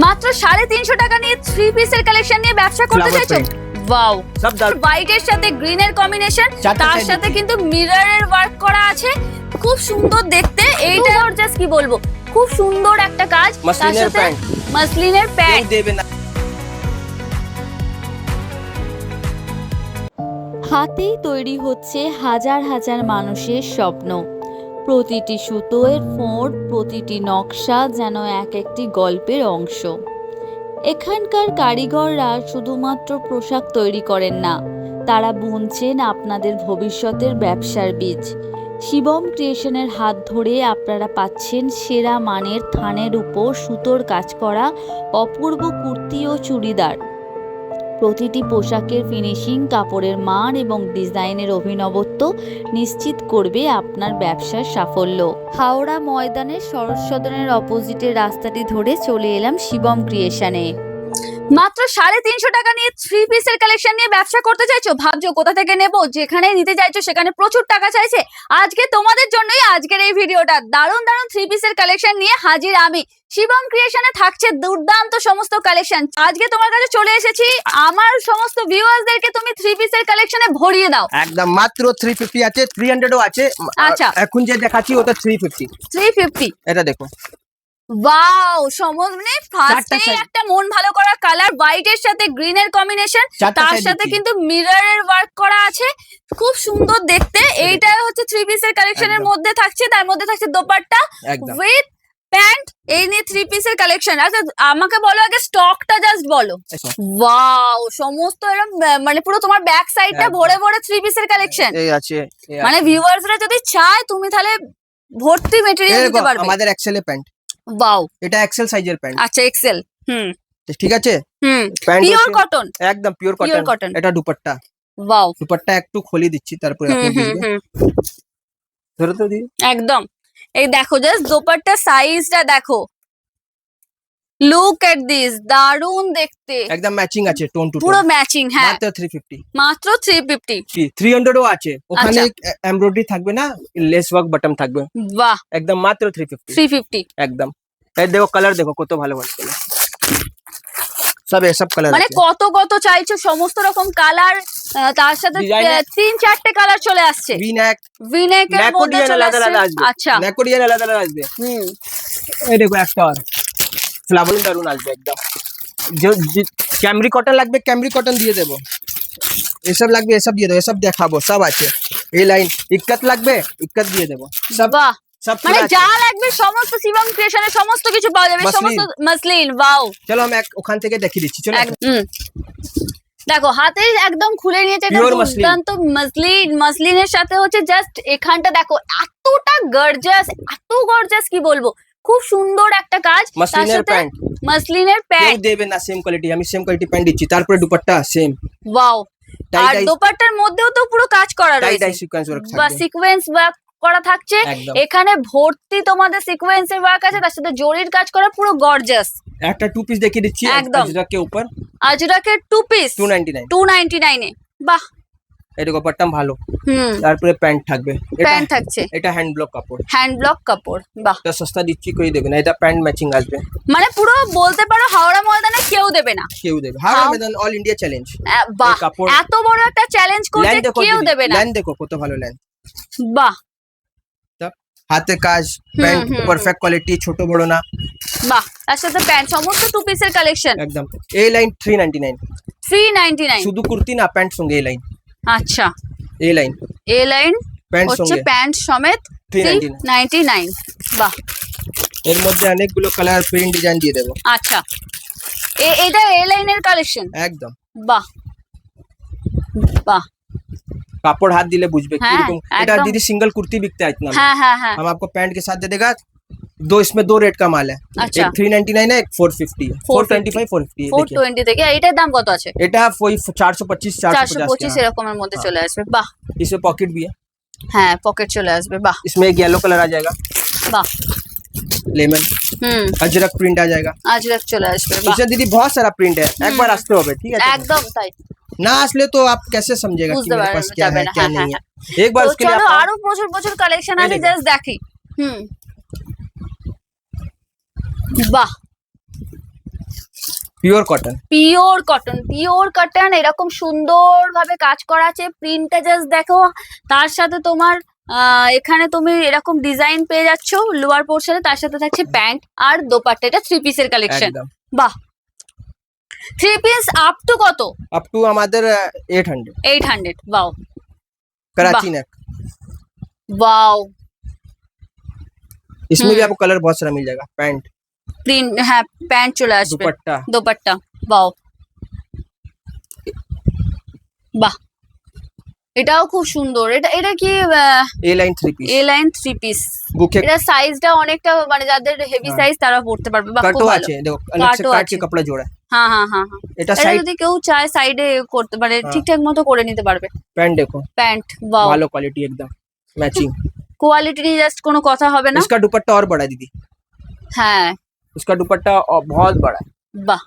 মাত্র সাড়ে তিনশো টাকা নিয়ে থ্রি পিসের কালেকশন নিয়ে ব্যবসা করতে চাইছো। ওয়াও হোয়াইটের সাথে গ্রিনের কম্বিনেশন তার সাথে। কিন্তু মিররের ওয়ার্ক করা আছে। খুব সুন্দর দেখতে। এইটা জাস্ট কি বলব? খুব সুন্দর একটা কাজ। তার মাসলিনের সাথে প্যান্ট মাসলিনের প্যান্ট দেবে না। হাতেই তৈরি হচ্ছে হাজার হাজার মানুষের স্বপ্ন। প্রতিটি সুতোয়ের ফোঁড়, প্রতিটি নকশা যেন এক একটি গল্পের অংশ। এখানকার কারিগররা শুধুমাত্র পোশাক তৈরি করেন না, তারা বুনছেন আপনাদের ভবিষ্যতের ব্যবসার বীজ। শিবম ক্রিয়েশনের হাত ধরে আপনারা পাচ্ছেন সেরা মানের থানের উপর সুতোর কাজ করা অপূর্ব কুর্তি ও চুড়িদার। প্রতিটি পোশাকের ফিনিশিং কাপড়ের মান এবং ডিজাইনের অভিনবত্ব নিশ্চিত করবে আপনার ব্যবসার সাফল্য। হাওড়া ময়দানের সরস্বদনের অপোজিটের রাস্তাটি ধরে চলে এলাম শিবম ক্রিয়েশনে মাত্র সাড়ে তিনশো টাকা নিয়ে থ্রি পিসের কালেকশন নিয়ে ব্যবসা করতে চাইছো? ভাবছ কোথা থেকে নেব? যেখানে নিতে চাইছো সেখানে প্রচুর টাকা চাইছে। আজকে তোমাদের জন্যই আজকের এই ভিডিওটা। দারুণ দারুণ থ্রি পিসের কালেকশন নিয়ে হাজির আমি। শিবম ক্রিয়েশনে থাকছে দুর্দান্ত সমস্ত কালেকশন আজকে তোমার কাছে চলে এসেছি। আমার সমস্ত ভিউয়ার্সদেরকে তুমি থ্রি পিসের কালেকশনে ভরিয়ে দাও। একদম মাত্র থ্রি ফিফটি আছে থ্রি হান্ড্রেডও আছে। আচ্ছা। এখন যে দেখাচ্ছি ওটা থ্রি ফিফটি থ্রি ফিফটি এটা দেখো। ওয়াও সমজ মানে ফার্স্টে size। একটা মন ভালো করা কালার হোয়াইটের সাথে গ্রিনের কম্বিনেশন তার সাথে। কিন্তু মিররের ওয়ার্ক করা আছে। খুব সুন্দর দেখতে। এইটা হচ্ছে থ্রি পিসের কালেকশনের। মধ্যে থাকছে। তার মধ্যে থাকছে দোপাট্টা উইথ প্যান্ট এই নিয়ে থ্রি পিসের কালেকশন আচ্ছা আমাকে বলো আগে স্টকটা জাস্ট বলো। ওয়াও সমস্ত এরকম মানে পুরো তোমার ব্যাক সাইডটা। ভরে ভরে থ্রি পিসের কালেকশন এই আছে মানে ভিউয়ার্সরা যদি চায় তুমি তাহলে ভর্তি মেটেরিয়াল দিতে পারবে। আমাদের এক্সেল প্যান্ট ওয়াও এটা এক্সেল সাইজের প্যান্ট আচ্ছা এক্সেল হুম। ঠিক আছে? হুম। প্যান্ট পিওর কটন একদম পিওর কটন এটা দুপাট্টা। বাও দুপাট্টা একটু খুলে দিচ্ছি তারপরে আপনি বুঝবেন ধরো তো দি একদম। এই দেখো জাস্ট দুপাট্টা সাইজটা দেখো। লুক এট দিস দারুণ দেখতে। একদম ম্যাচিং আছে টোন টু পুরো ম্যাচিং হ্যাঁ। মাত্র থ্রি ফিফটি মাত্র থ্রি ফিফটি থ্রি হান্ড্রেডও আছে। ওখানে আচ্ছা। এমব্রয়ডারি থাকবে না লেস ওয়ার্ক বাটন থাকবে। বাহ। একদম মাত্র থ্রি ফিফটি থ্রি ফিফটি একদম। এই দেখো কালার দেখো কত ভালো ভালো কালার সব এসব কালার মানে কত কত চাইছো সমস্ত রকম কালার তার সাথে তিন চারটে কালার চলে আসছে। ভি নেক ভিনেকের মধ্যে চলে আসছে। আচ্ছা। নেকও ডিজাইন আলাদা আলাদা আসবে। হুম। এই দেখো একটা আর। ফ্লাওয়ার দারুণ আসবে একদম। ক্যামরি কটন লাগবে ক্যামরি কটন দিয়ে দেবো। এসব লাগবে এসব দিয়ে দেবো এসব দেখাবো সব আছে। এই লাইন ইক্কত লাগবে ইক্কত দিয়ে দেবো। সব মানে যা লাগবে সমস্ত শিবম ক্রিয়েশনের সমস্ত কিছু পাওয়া যাবে। সমস্ত মাসলিন ওয়াও চলো আমি ওখান থেকে দেখিয়ে দিচ্ছি চলো। দেখো হাতে একদম খুলে নিয়েছে। দুর্দান্ত মসলিন মসলিনের সাথে হচ্ছে জাস্ট এখানটা দেখো এতটা গর্জাস এত গর্জাস কি বলব? খুব সুন্দর একটা কাজ। প্যান্ট। মাসলিনের প্যান্ট। দেবে না সেম কোয়ালিটি আমি সেম কোয়ালিটি প্যান্ট দিচ্ছি তারপরে দুপাট্টা সেম ওয়াও আর দুপাট্টার মধ্যেও তো পুরো কাজ করা রয়েছে। বা সিকোয়েন্স ওয়ার্ক করা থাকছে। এখানে ভর্তি তোমাদের সিকোয়েন্সের ওয়ার্ক আছে তার সাথে জরির কাজ করা পুরো গর্জাস একটা টু পিস দেখিয়ে দিচ্ছি একদম। আজরাকে উপর। আজরাকে টু পিস 299 299 এ। বাহ! এটা গোপাট্টাম ভালো। হুম। তারপরে প্যান্ট থাকবে। প্যান্ট থাকছে। এটা হ্যান্ড ব্লক কাপড়। হ্যান্ড ব্লক কাপড় বাহ। এটা সস্তা দিচ্ছি কেউ দেবে না এটা প্যান্ট ম্যাচিং আসবে। মানে পুরো বলতে পারো হাওড়া ময়দানে কেউ দেবে না। কেউ দেবে। হাওড়া হাও- মেদান অল ইন্ডিয়া চ্যালেঞ্জ বাহ। এত বড় একটা চ্যালেঞ্জ করছে কেউ দেবে না। লাইন দেখো কত ভালো লাইন বাহ। হাতে কাজ প্যান্ট পারফেক্ট কোয়ালিটি ছোট বড় না। বাহ তার সাথে প্যান্ট সমস্ত টু পিসের কালেকশন একদম। এই line three ninety nine three ninety nine শুধু কুর্তি না প্যান্ট সঙ্গে এই লাইন আচ্ছা এই লাইন এ লাইন প্যান্ট হচ্ছে সঙ্গে প্যান্ট সমেত থ্রি 399 নাইনটি নাইন বাহ এর মধ্যে অনেকগুলো কালার প্রিন্ট ডিজাইন দিয়ে দেবো আচ্ছা এ- এটা এ লাইনের কালেকশন একদম বাহ বাহ कापड़ हाथ दिले बुझबे हाँ, किरकम এটা एकदम। दीदी सिंगल कुर्ती बिकता है इतना में। হ্যাঁ হ্যাঁ হ্যাঁ हम आपको पैंट के साथ दे देगा दो इसमें दो रेट का माल है अच्छा। एक थ्री नाइनटी नाइन है एक फोर फिफ्टी है four twenty five four fifty four twenty থেকে এটার দাম কত আছে এটা ওই চার সौ पच्चीस चार চারশো सौ পঁচিশ पचास এরকমের মধ্যে চলে আসবে বাহ इसमें पॉकेट भी है হ্যাঁ পকেট চলে আসবে বাহ इसमें एक येलो कलर आ जाएगा বাহ लेमन হুম अजरक प्रिंट आ जाएगा আজরাক চলে আসবে বাহ इसमें दीदी बहुत सारा प्रिंट है एक बार আসতে হবে ঠিক আছে একদম তাই ना আসলে तो आप कैसे समझेगा कि বুঝতে मेरे পারবে पास क्या যাবে है না क्या হ্যাঁ नहीं হ্যাঁ है एक बार তো उसके लिए চলো आप আরো প্রচুর প্রচুর কালেকশন এই আছে দেখো। জাস্ট দেখি হুম বাহ pure cotton pure cotton pure cotton এরকম সুন্দর ভাবে কাজ করা আছে প্রিন্টটা জাস্ট দেখো তার সাথে তোমার আহ, এখানে তুমি এরকম ডিজাইন পেয়ে যাচ্ছ লোয়ার পোর্শনে তার সাথে থাকছে প্যান্ট আর দোপাট্টা এটা থ্রি পিসের কালেকশন একদম বাহ থ্রি পিস আপ টু কত अप टू আমাদের एट हंड्रेड এইট হান্ড্রেড বাও कराची नेक বাও इसमें भी हम्म। आपको कलर बहुत सारा मिल जाएगा पैंट প্রিন্ট হ্যাঁ প্যান্ট চলে আসবে दुपट्टा দোপাট্টা বাও বাহ এটাও খুব সুন্দর এটা এটা কি A line three piece A line three piece bouquet এটা সাইজটা অনেকটা মানে যাদের হেভি হ্যাঁ। সাইজ তারা পড়তে পারবে বা খুব कटो ভালো আছে দেখো अलग से কাটও काट আছে। के कपड़ा जोड़ा है হ্যাঁ হ্যাঁ হ্যাঁ হ্যাঁ এটা এটা সাইড যদি কেউ চায় সাইডে করতে পারে হ্যাঁ। ঠিকঠাক মতো করে নিতে পারবে पैंट देखो প্যান্ট বাও ভালো কোয়ালিটি एकदम मैचिंग কোয়ালিটি নিয়ে জাস্ট কোনো কথা হবে না इसका दुपट्टा और बड़ा है दीदी হ্যাঁ उसका दुपट्टा बहुत बड़ा है। वाह।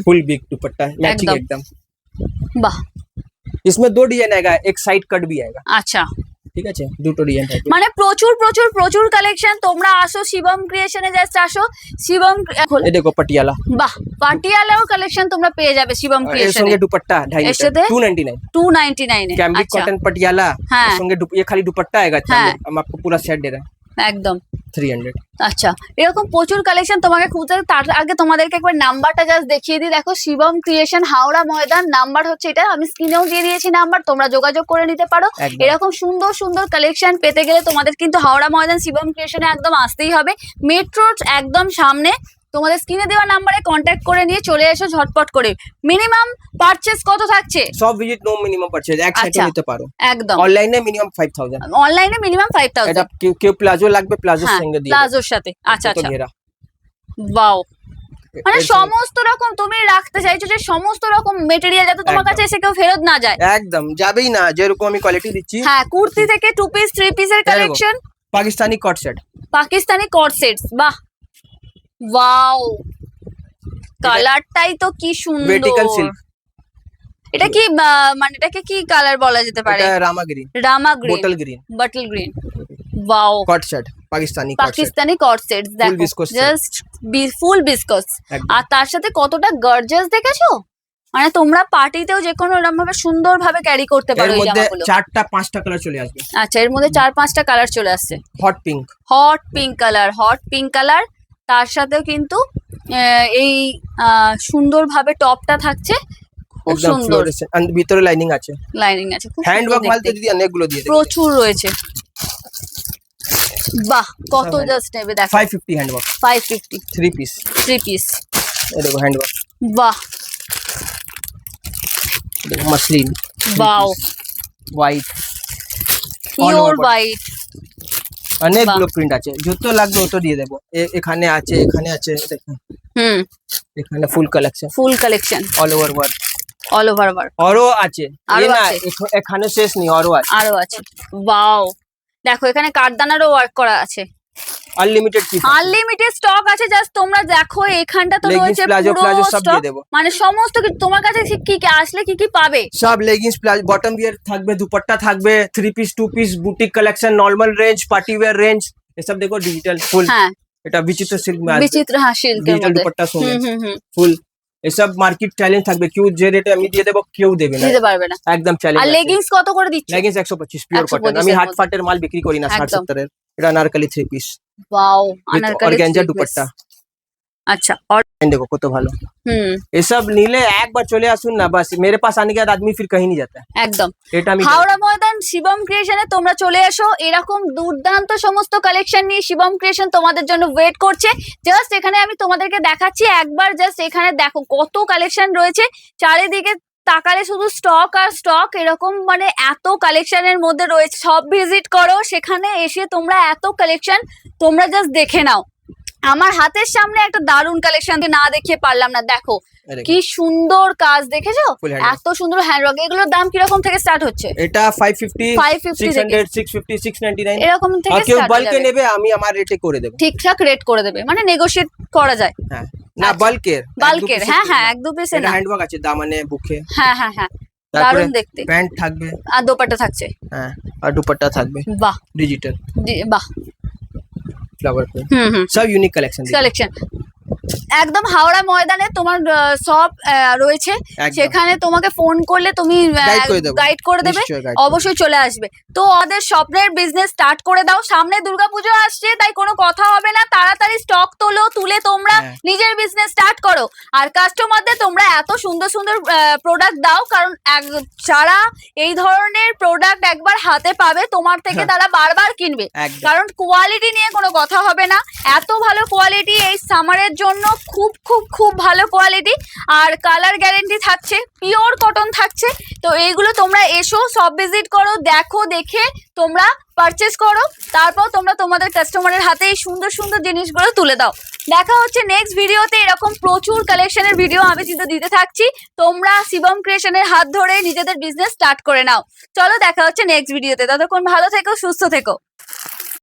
फुल बिग हम्म। दुपट्टा है मैचिंग एकदम। वाह। इसमें दो डिज़ाइन आएगा एक साइड कट भी आएगा। अच्छा। ঠিক আছে দুটো ডিজাইন থাকবে মানে প্রচুর প্রচুর প্রচুর কালেকশন তোমরা আসো শিবম ক্রিয়েশনে জাস্ট আসো শিবম এই দেখো পাটিয়ালা বাহ পাটিয়ালাও কালেকশন তোমরা পেয়ে যাবে শিবম ক্রিয়েশনে এর সঙ্গে দুপাট্টা 250 299 299 कैंब्रिक कॉटन पटियाला সঙ্গে ये খালি দুপাট্টা आएगा আমি आपको পুরো সেট দে रहे একদম একদম 300 আচ্ছা এরকম প্রচুর কালেকশন তোমাকে খুঁজতে তার আগে তোমাদেরকে একবার নাম্বারটা জাস্ট দেখিয়ে দিই। দেখো শিবম ক্রিয়েশন হাওড়া ময়দান নাম্বার হচ্ছে এটা। আমি স্ক্রিনেও দিয়ে দিয়েছি নাম্বার তোমরা যোগাযোগ করে নিতে পারো। এরকম সুন্দর সুন্দর কালেকশন পেতে গেলে তোমাদের কিন্তু হাওড়া ময়দান শিবম ক্রিয়েশনে একদম আসতেই হবে। মেট্রোর একদম সামনে। তোমাদের স্ক্রিনে দেওয়া নাম্বারে কন্ট্যাক্ট করে নিয়ে চলে এসো ঝটপট করে। মিনিমাম পারচেস কত থাকছে? সব ভিজিট নো মিনিমাম পারচেজ এক আচ্ছা। নিতে পারো। একদম। অনলাইনে মিনিমাম 5000 অনলাইনে মিনিমাম ফাইভ এটা থাউজেন্ড কেউ কেউ প্লাজো লাগবে প্লাজোর হ্যাঁ সঙ্গে দিয়ে প্লাজোর সাথে। আচ্ছা আচ্ছা। বাও মানে সমস্ত রকম তুমি রাখতে চাইছো যে সমস্ত রকম মেটেরিয়াল যাতে তোমার কাছে এসে কেউ ফেরত না যায়। একদম যাবেই না যেরকম আমি কোয়ালিটি দিচ্ছি। হ্যাঁ কুর্তি থেকে টু পিস থ্রি পিসের collection Pakistani cot set Pakistani cot sets বাহ। ওয়াও কালারটাই তো কি সুন্দর। সিল্ক এটা কি মানে এটাকে কি কালার বলা যেতে পারে? এটা Rama green Rama green bottle green bottle green wow cot set Pakistani Pakistani cot sets দেখো জাস্ট ফুল বিস্কস আর তার সাথে কতটা গর্জাস দেখেছ? মানে তোমরা পার্টিতেও যে কোনো এরকম ভাবে সুন্দর ভাবে ক্যারি করতে পারো এই জামাগুলো। চারটা পাঁচটা কালার চলে আসবে। আচ্ছা এর মধ্যে চার পাঁচটা কালার চলে আসছে। Hot pink hot pink colour hot pink colour তার সাথেও কিন্তু এই সুন্দর ভাবে টপটা থাকছে। খুব সুন্দর। ভিতরে লাইনিং আছে। লাইনিং আছে খুব হ্যান্ড ওয়ার্ক মাল তো দিদি অনেকগুলো দিয়ে প্রচুর রয়েছে। বাহ কত জাস্ট নেবে দেখো। 550 hand work five fifty three piece piece এই দেখো হ্যান্ড ওয়ার্ক বাহ। দেখো মসলিন। হোয়াইট পিওর হোয়াইট অনেকগুলো প্রিন্ট আছে। যত লাগবে অত দিয়ে দেবো। এখানে আছে এখানে আছে দেখুন। হুম। এখানে full collection full collection all over world all over world আরও আছে। না এখানে শেষ নেই আরও আছে। আরও আছে। বাও দেখো এখানে কাঠদানারও ওয়ার্ক করা আছে। আনলিমিটেড পিস আনলিমিটেড স্টক আছে জাস্ট তোমরা দেখো এখানটা তো রয়েছে প্লাজো পুরো স্টক দিয়ে দেবো। মানে সমস্ত কিছু তোমার কাছে কি কি আসলে কি কি পাবে? সব লেগিংস প্লাজো বটম বিয়ার থাকবে দুপাট্টা থাকবে three piece two piece boutique collection normal range party wear range এসব দেখো ডিজিটাল ফুল হ্যাঁ। এটা বিচিত্র সিল্ক में বিচিত্র হ্যাঁ সিল্কের ডিজিটাল দুপাট্টা ফুল এসব মার্কেট চ্যালেঞ্জ থাকবে। কেউ যে রেটে আমি দিয়ে দেবো কেউ দেবে না। দিতে পারবে না। একদম আর লেগিংস কত করে দিচ্ছ? লেগিংস একশো পঁচিশ পিওর কটন আমি হাট ফাটের মাল বিক্রি করি না ষাট একদম। সত্তরের। এটা Anarkali three piece Wow with Anarkali organza three piece। Dupatta আচ্ছা और देखो কত ভালো হুম এসব নিলে একবার চলে আসুন না বাস মেরে পাস आने के बाद आदमी फिर कहीं नहीं जाता है একদম এটা আমি হাওড়া ময়দান শিবম ক্রিয়েশনে তোমরা চলে এসো এরকম দুর্দান্ত সমস্ত কালেকশন নিয়ে শিবম ক্রিয়েশন তোমাদের জন্য ওয়েট করছে জাস্ট এখানে আমি তোমাদেরকে দেখাচ্ছি একবার জাস্ট এখানে দেখো কত কালেকশন রয়েছে চারিদিকে তাকালে শুধু স্টক আর স্টক এরকম মানে এত কালেকশনের মধ্যে রয়েছে। সব ভিজিট করো, সেখানে এসে তোমরা এত কালেকশন তোমরা জাস্ট দেখে নাও। আমার হাতের সামনে একটা দারুণ কালেকশন না দেখিয়ে পারলাম না। দেখো কি সুন্দর কাজ দেখেছ। এত সুন্দর হ্যান্ড হ্যান্ডওয়ার্ক এগুলোর দাম কীরকম থেকে স্টার্ট হচ্ছে? এটা 550 550 থেকে। 600 650 699 এরকম থেকে আর কেউ বাল্কে নেবে আমি আমার রেটে করে দেব। ঠিকঠাক রেট করে দেবে। মানে নেগোশিয়েট করা যায়। হ্যাঁ। না আচ্ছা। বাল্কের বাল্কের হ্যাঁ হ্যাঁ এক দু পিসে না। হ্যান্ড ওয়ার্ক আছে দামানে বুকে। হ্যাঁ হ্যাঁ হ্যাঁ। দারুণ দেখতে। প্যান্ট থাকবে। আর দোপাট্টা থাকছে। হ্যাঁ আর দুপাট্টা থাকবে। বাহ। ডিজিটাল বাহ। फ्लावर पे। हम्म, हम्म। सब यूनिक कलेक्शन कलेक्शन একদম হাওড়া ময়দানে তোমার সব রয়েছে। সেখানে তোমাকে ফোন করলে তুমি গাইড করে দেবে। অবশ্যই চলে আসবে। তো ওদের স্বপ্নের বিজনেস স্টার্ট করে দাও। সামনে দুর্গাপুজো আসছে তাই কোনো কথা হবে না। তাড়াতাড়ি স্টক তোলো তুলে তোমরা হ্যাঁ। নিজের বিজনেস স্টার্ট করো। আর কাস্টমারদের তোমরা এত সুন্দর সুন্দর প্রোডাক্ট দাও কারণ এক- যারা এই ধরনের প্রোডাক্ট একবার হাতে পাবে তোমার থেকে হ্যাঁ। তারা বারবার কিনবে। কারণ কোয়ালিটি নিয়ে কোনো কথা হবে না। এত ভালো কোয়ালিটি এই সামারের জন্য খুব খুব খুব ভালো কোয়ালিটি আর কালার গ্যারেন্টি থাকছে পিওর কটন থাকছে। তো এইগুলো তোমরা এসো সব ভিজিট করো, দেখো, দেখে তোমরা পারচেস করো। তারপর তোমরা তোমাদের কাস্টমারের হাতে এই সুন্দর সুন্দর জিনিসগুলো তুলে দাও। দেখা হচ্ছে নেক্সট ভিডিওতে এরকম প্রচুর কালেকশনের ভিডিও আমি কিন্তু দিতে থাকছি। তোমরা শিবম ক্রিয়েশনের হাত ধরে নিজেদের বিজনেস স্টার্ট করে নাও। চলো দেখা হচ্ছে নেক্সট ভিডিওতে ততক্ষণ ভালো থেকো, সুস্থ থেকো।